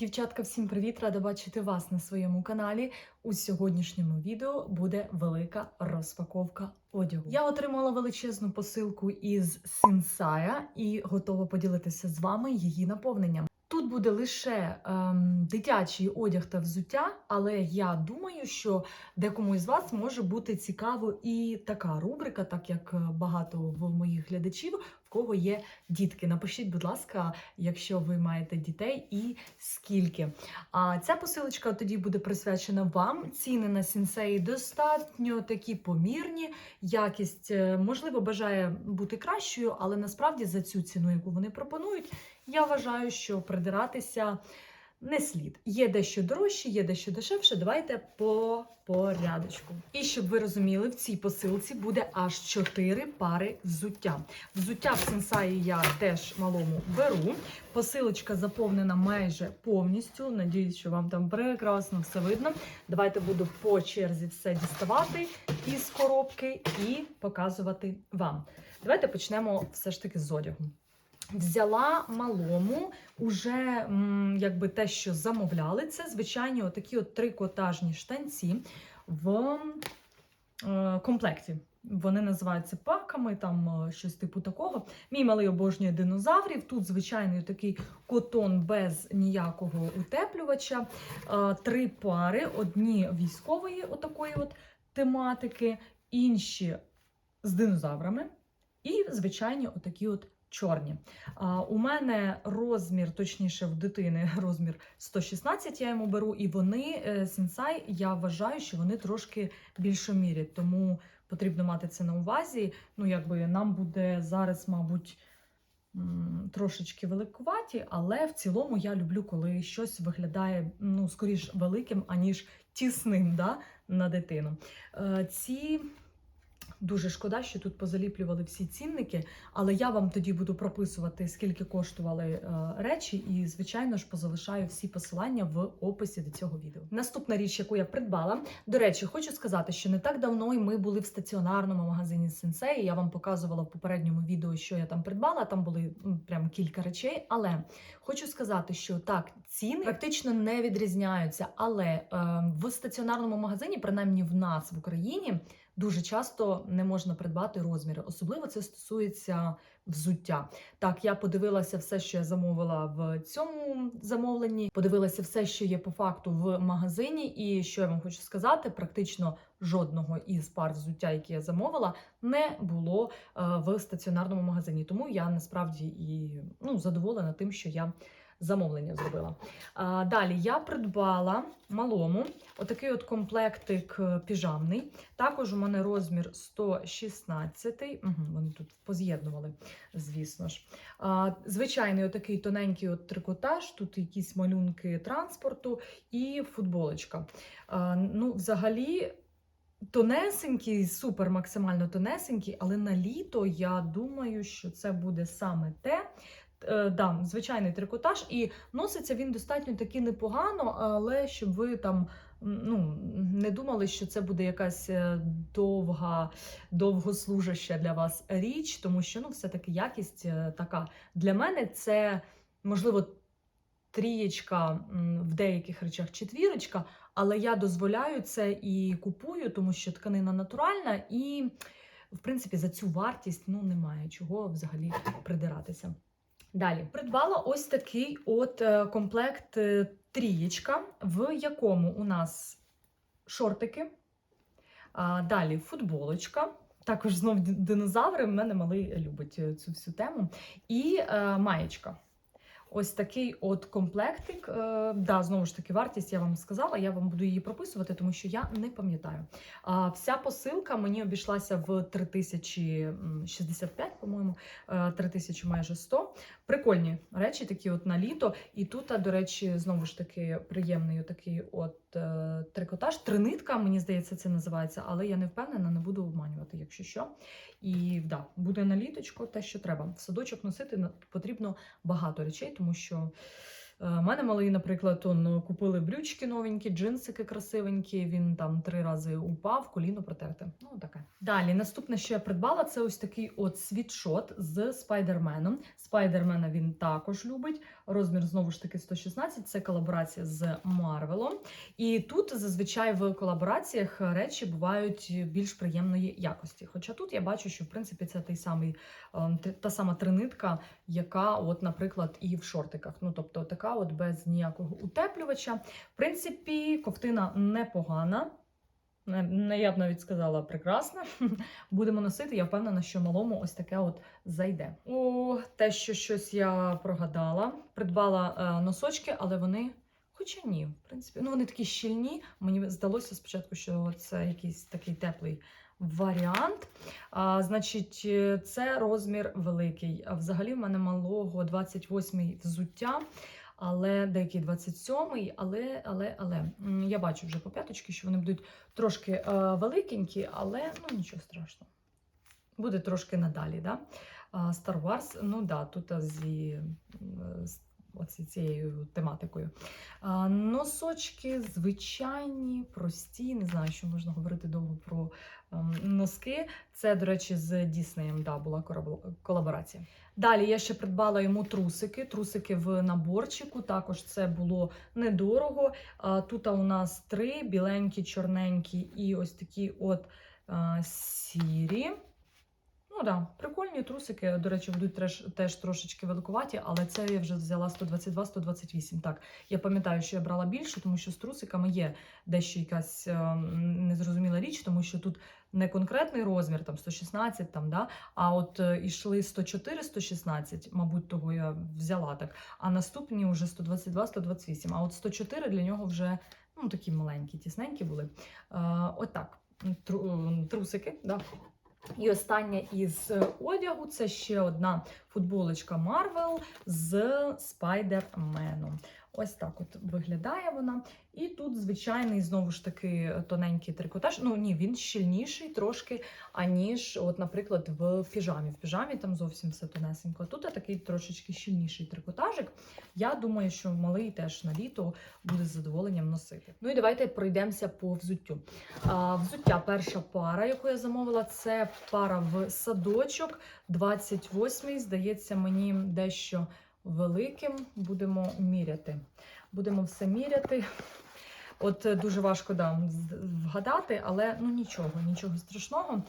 Дівчатка, всім привіт! Рада бачити вас на своєму каналі. У сьогоднішньому відео буде велика розпаковка одягу. Я отримала величезну посилку із Сінсая і готова поділитися з вами її наповненням. Тут буде лише ем, дитячий одяг та взуття, але я думаю, що декому із вас може бути цікаво і така рубрика, так як е, багато в моїх глядачів, кого є дітки. Напишіть, будь ласка, якщо ви маєте дітей, і скільки. А ця посилочка тоді буде присвячена вам. Ціни на сінсеї достатньо такі помірні. Якість, е, можливо, бажає бути кращою, але насправді за цю ціну, яку вони пропонують, я вважаю, що придиратися не слід. Є дещо дорожче, є дещо дешевше. Давайте по порядочку. І щоб ви розуміли, в цій посилці буде аж 4 пари взуття. Взуття в сенсаї я теж малому беру. Посилочка заповнена майже повністю. Надіюсь, що вам там прекрасно все видно. Давайте буду по черзі все діставати із коробки і показувати вам. Давайте почнемо все ж таки з одягу. Взяла малому уже якби те, що замовляли. Це звичайні отакі от трикотажні штанці в е, комплекті. Вони називаються паками, там е, щось типу такого. Мій малий обожнює динозаврів. Тут звичайний такий котон без ніякого утеплювача. Е, Три пари: одні військової отакої от тематики, інші з динозаврами, і звичайні отакі от чорні. А, у мене розмір, точніше, в дитини розмір 116, я йому беру, і вони е, сенсай, я вважаю, що вони трошки більшомірі, тому потрібно мати це на увазі. Ну, якби нам буде зараз, мабуть. Трошечки великуваті, але в цілому я люблю, коли щось виглядає ну, скоріш великим, аніж тісним да, на дитину. Е, ці Дуже шкода, що тут позаліплювали всі цінники, але я вам тоді буду прописувати, скільки коштували е, речі, і, звичайно ж, позалишаю всі посилання в описі до цього відео. Наступна річ, яку я придбала. До речі, хочу сказати, що не так давно і ми були в стаціонарному магазині Sensei. Я вам показувала в попередньому відео, що я там придбала. Там були прям кілька речей. Але хочу сказати, що так, ціни практично не відрізняються. Але е, в стаціонарному магазині, принаймні в нас в Україні дуже часто не можна придбати розміри. Особливо це стосується взуття. Так, я подивилася все, що я замовила в цьому замовленні. Подивилася все, що є по факту в магазині. І що я вам хочу сказати, практично жодного із пар взуття, які я замовила, не було е, в стаціонарному магазині. Тому я насправді і ну, задоволена тим, що я. Замовлення зробила. А, далі я придбала малому отакий от комплектик е, піжамний. Також у мене розмір 116. Угу, вони тут поз'єднували, звісно ж. А, звичайний отакий тоненький от трикотаж, тут якісь малюнки транспорту і футболочка. А, ну, взагалі. Тонесенький, супер максимально тонесенький, але на літо я думаю, що це буде саме те. Е, да, звичайний трикотаж, і носиться він достатньо таки непогано, але щоб ви там ну, не думали, що це буде якась е, довга, довгослужаща для вас річ, тому що ну, все-таки якість е, така. Для мене це, можливо, трієчка в деяких речах четвірочка, але я дозволяю це і купую, тому що тканина натуральна, і, в принципі, за цю вартість ну, немає чого взагалі придиратися. Далі придбала ось такий от е, комплект е, трієчка, в якому у нас шортики, далі футболочка. Також знов динозаври. В мене малий любить е, цю всю тему. І маєчка. Ось такий от комплектик. Е, да, знову ж таки, вартість я вам сказала, я вам буду її прописувати, тому що я не пам'ятаю. Вся посилка мені обійшлася в 3065, по-моєму, е, 3000 майже 100. Прикольні речі, такі от на літо. І тут, до речі, знову ж таки приємний такий от е, трикотаж. Тринитка, мені здається, це називається, але я не впевнена, не буду обманювати, якщо що. І да, буде на літочко те, що треба. В садочок носити потрібно багато речей, тому що У мене малий, наприклад, он, купили брючки новенькі, джинсики красивенькі. Він там три рази упав, коліно протерте. Ну таке. Далі, наступне, що я придбала, це ось такий от світшот з спайдерменом. Спайдермена він також любить. Розмір знову ж таки 116. Це колаборація з Марвелом. І тут зазвичай в колабораціях речі бувають більш приємної якості. Хоча тут я бачу, що в принципі це той самий ем, та сама тринитка, яка, от, наприклад, і в шортиках. Ну тобто така, от без ніякого утеплювача. В принципі, ковтина непогана. Не, не я б навіть сказала прекрасна. Будемо носити. Я впевнена, що малому ось таке от зайде. О, те, що щось я прогадала. Придбала е, носочки, але вони. Хоча ні, в принципі, ну вони такі щільні. Мені здалося спочатку, що це якийсь такий теплий варіант. А, значить, е, це розмір великий. А взагалі в мене малого 28-й взуття. Але деякий 27-й, але, але, але я бачу вже по п'яточки, що вони будуть трошки е, великенькі, але ну нічого страшного. Буде трошки надалі, да? Star Wars, ну да, тут зі з оці- цією тематикою. А, Носочки звичайні, прості. Не знаю, що можна говорити довго про ем, носки. Це, до речі, з Діснеєм да, була колаборація. Далі я ще придбала йому трусики. Трусики в наборчику. Також це було недорого. А, Тут у нас три біленькі, чорненькі і ось такі от а, сірі. Ну да, прикольні трусики. До речі, будуть теж, теж трошечки великуваті, але це я вже взяла 122-128. Так, я пам'ятаю, що я брала більше, тому що з трусиками є дещо якась е, незрозуміла річ, тому що тут не конкретний розмір, там 116, там, да, а от е, ішли 104-116, мабуть, того я взяла так. А наступні вже 122-128. А от 104 для нього вже ну, такі маленькі, тісненькі були. Е, от Тру, трусики, да. І остання із одягу це ще одна футболочка Marvel з Спайдерменом. Ось так от виглядає вона. І тут звичайний, знову ж таки, тоненький трикотаж. Ну ні, він щільніший трошки, аніж, от, наприклад, в піжамі. В піжамі там зовсім все тонесенько. Тут такий трошечки щільніший трикотажик. Я думаю, що малий теж на літо буде з задоволенням носити. Ну і давайте пройдемося по взуттю. А, взуття перша пара, яку я замовила, це пара в садочок. 28-й, здається, мені дещо великим. Будемо міряти. Будемо все міряти. От е, дуже важко да, вгадати, але ну нічого, нічого страшного.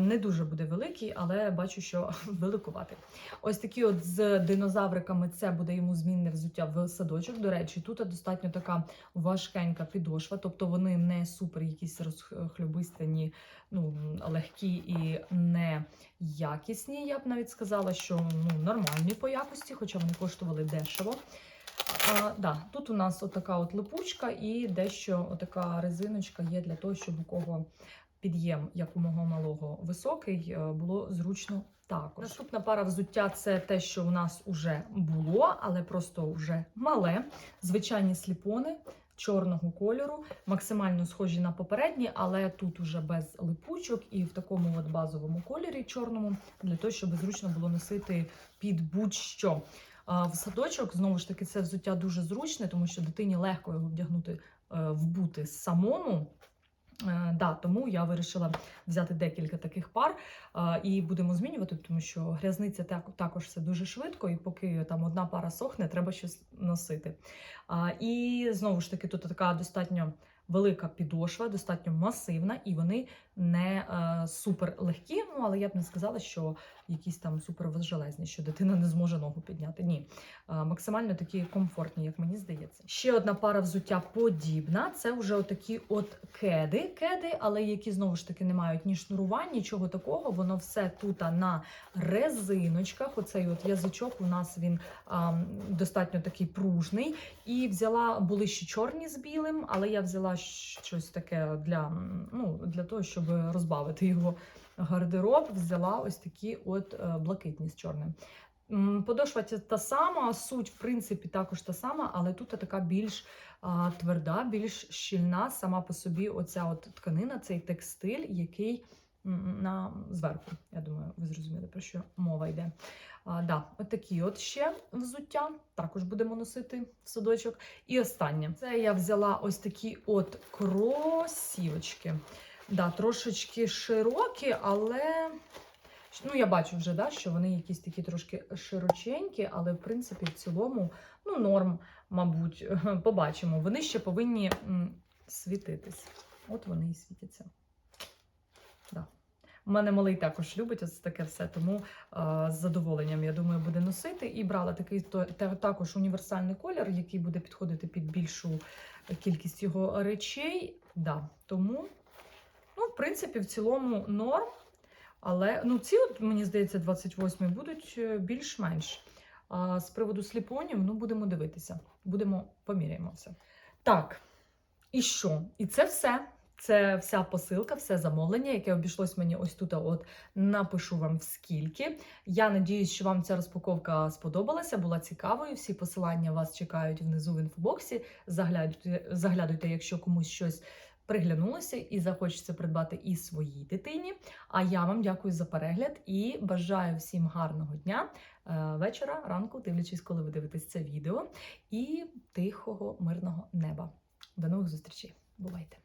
Не дуже буде великий, але бачу, що великуватий. Ось такі от з динозавриками це буде йому змінне взуття в садочок. До речі, тут достатньо така важкенька підошва, тобто вони не супер якісь розхлюбистані, ну легкі і не якісні. Я б навіть сказала, що ну нормальні по якості, хоча вони коштували дешево. А, да, тут у нас отака от липучка і дещо отака резиночка є для того, щоб у кого під'єм якомога малого високий, е, було зручно також. Наступна пара взуття це те, що у нас уже було, але просто вже мале. Звичайні сліпони. Чорного кольору, максимально схожі на попередні, але тут уже без липучок і в такому от базовому кольорі чорному, для того, щоб зручно було носити під будь-що. В садочок знову ж таки це взуття дуже зручне, тому що дитині легко його вдягнути, е, вбути самому. Е, Да, тому я вирішила взяти декілька таких пар і будемо змінювати, тому що грязниця також все дуже швидко, і поки там одна пара сохне, треба щось носити. І знову ж таки, тут така достатньо велика підошва, достатньо масивна, і вони не е, супер легкі. Ну але я б не сказала, що якісь там супер важелезні, що дитина не зможе ногу підняти. Ні, Е, максимально такі комфортні, як мені здається. Ще одна пара взуття подібна. Це вже отакі от кеди, кеди, але які знову ж таки не мають ні шнурувань, нічого такого. Воно все тут на резиночках. Оцей от язичок у нас він а, достатньо такий пружний. І взяла були ще чорні з білим, але я взяла щось таке для, ну, для того, щоб розбавити його гардероб. Взяла ось такі от е, блакитні з чорним. Подошва та сама, суть, в принципі, також та сама, але тут така більш а, тверда, більш щільна сама по собі оця от тканина, цей текстиль, який на зверху. Я думаю, ви зрозуміли, про що мова йде. А, да, от такі от ще взуття. Також будемо носити в садочок. І останнє. Це я взяла ось такі от кросівочки. Да, трошечки широкі, але ну, я бачу вже, да, що вони якісь такі трошки широченькі, але в принципі в цілому ну, норм, мабуть, побачимо. Вони ще повинні світитись. От вони і світяться. Да. У мене малий також любить ось таке все, тому а, з задоволенням, я думаю, буде носити. І брала такий то, та- також універсальний колір, який буде підходити під більшу кількість його речей. Да. Тому, в принципі, в цілому норм. Але ну, ці, от, мені здається, 28 будуть е, більш-менш. А з приводу сліпонів, ну, будемо дивитися. Будемо поміряємо все. Так, і що? І це все. Це вся посилка, все замовлення, яке обійшлось мені ось тут. От напишу вам скільки. Я надіюсь, що вам ця розпаковка сподобалася, була цікавою. Всі посилання вас чекають внизу в інфобоксі. Заглядуйте, заглядуйте, якщо комусь щось приглянулося і захочеться придбати і своїй дитині. А я вам дякую за перегляд і бажаю всім гарного дня, е, вечора, ранку, дивлячись, коли ви дивитесь це відео, і тихого, мирного неба. До нових зустрічей. Бувайте!